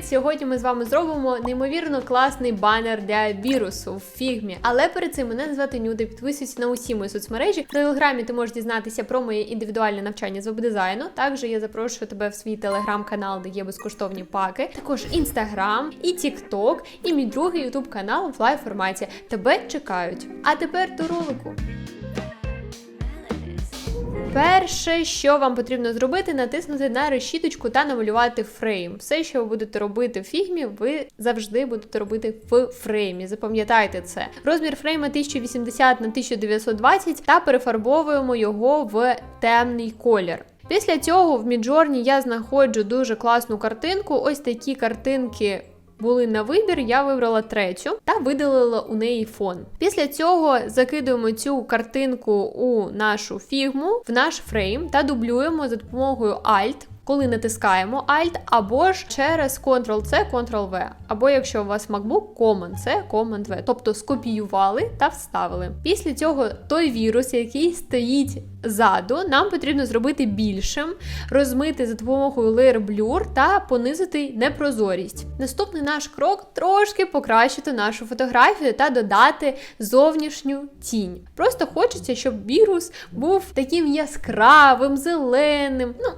Сьогодні ми з вами зробимо неймовірно класний банер для вірусу в фігмі. Але перед цим мене звати Нюда. Підписуйся на усі мої соцмережі. В телеграмі ти можеш дізнатися про моє індивідуальне навчання з веб-дизайну. Також я запрошую тебе в свій телеграм-канал, де є безкоштовні паки. Також інстаграм, і тікток, і мій другий ютуб канал в лайв форматі. Тебе чекають. А тепер до ролику. Перше, що вам потрібно зробити, натиснути на решіточку та намалювати фрейм. Все, що ви будете робити в фігмі, ви завжди будете робити в фреймі. Запам'ятайте це. Розмір фрейма 1080 на 1920 та перефарбовуємо його в темний колір. Після цього в Міджорні я знаходжу дуже класну картинку. Ось такі картинки були на вибір, я вибрала третю та видалила у неї фон. Після цього закидуємо цю картинку у нашу фігму, в наш фрейм та дублюємо за допомогою Alt. Коли натискаємо Alt, або ж через Ctrl-C, Ctrl-V, або якщо у вас MacBook, Command-C, Command-V, тобто скопіювали та вставили. Після цього той вірус, який стоїть ззаду, нам потрібно зробити більшим, розмити за допомогою Layer Blur та понизити непрозорість. Наступний наш крок трошки покращити нашу фотографію та додати зовнішню тінь. Просто хочеться, щоб вірус був таким яскравим, зеленим. ну,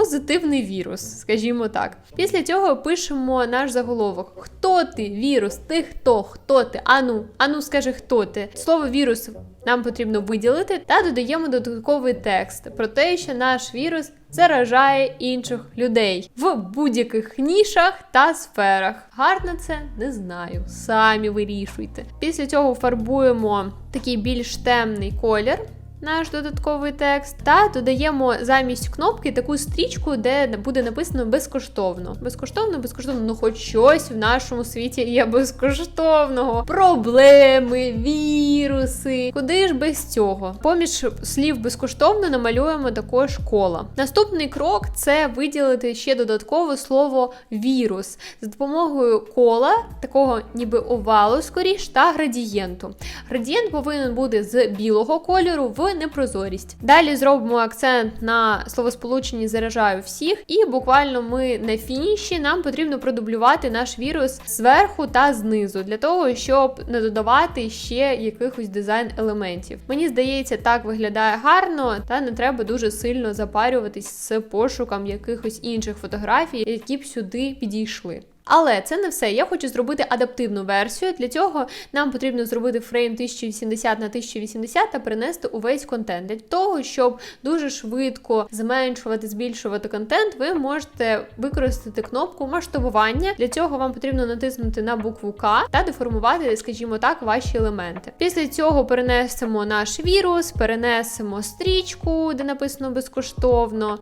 Позитивний вірус, скажімо так. Після цього пишемо наш заголовок. Хто ти? Вірус? Ти хто? Хто ти? Ану, ану, скажи, хто ти? Слово вірус нам потрібно виділити та додаємо додатковий текст про те, що наш вірус заражає інших людей в будь-яких нішах та сферах. Гарно це не знаю. Самі вирішуйте. Після цього фарбуємо такий більш темний колір наш додатковий текст, та додаємо замість кнопки таку стрічку, де буде написано безкоштовно. Безкоштовно, безкоштовно, ну хоч щось в нашому світі є безкоштовного. Проблеми, віруси. Куди ж без цього? Поміж слів безкоштовно намалюємо також коло. Наступний крок це виділити ще додатково слово вірус за допомогою кола, такого ніби овалу, скоріш, та градієнту. Градієнт повинен бути з білого кольору в непрозорість. Далі зробимо акцент на словосполученні заражаю всіх, і буквально ми на фініші нам потрібно продублювати наш вірус зверху та знизу, для того, щоб не додавати ще якихось дизайн-елементів. Мені здається, так виглядає гарно, та не треба дуже сильно запарюватись з пошуком якихось інших фотографій, які б сюди підійшли. Але це не все. Я хочу зробити адаптивну версію. Для цього нам потрібно зробити фрейм 1080 на 1080 та перенести увесь контент. Для того, щоб дуже швидко зменшувати, збільшувати контент, ви можете використати кнопку масштабування. Для цього вам потрібно натиснути на букву К та деформувати, скажімо так, ваші елементи. Після цього перенесемо наш вірус, перенесемо стрічку, де написано безкоштовно.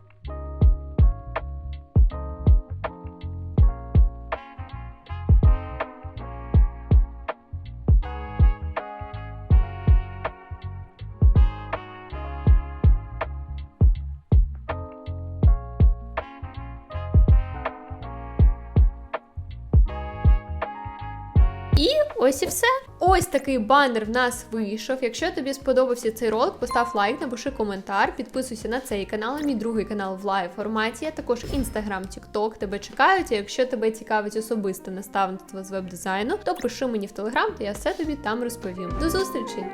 Ось і все. Ось такий банер в нас вийшов. Якщо тобі сподобався цей ролик, постав лайк, напиши коментар, підписуйся на цей канал, мій другий канал в лайв форматі, а також інстаграм, тікток тебе чекають. А якщо тебе цікавить особисте наставництво з веб-дизайну, то пиши мені в телеграм, то я все тобі там розповім. До зустрічі!